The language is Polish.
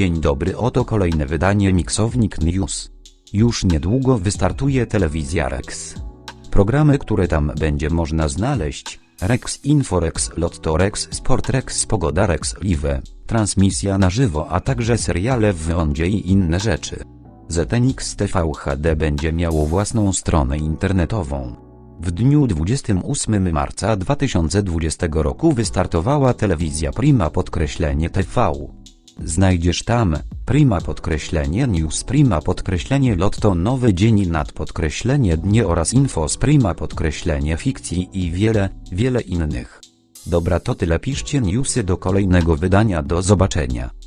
Dzień dobry, oto kolejne wydanie Miksownik News. Już niedługo wystartuje telewizja Rex. Programy, które tam będzie można znaleźć, Rex Info, Rex Lotto, Rex Sport, Rex Pogoda, Rex Live, transmisja na żywo, a także seriale w Ondzie i inne rzeczy. ZNX TV HD będzie miało własną stronę internetową. W dniu 28 marca 2020 roku wystartowała telewizja Prima podkreślenie TV. Znajdziesz tam Prima podkreślenie News Prima podkreślenie Lotto Nowy Dzień nad podkreślenie Dnie oraz Info z Prima podkreślenie Fikcji i wiele, wiele innych. Dobra to tyle piszcie newsy do kolejnego wydania do zobaczenia.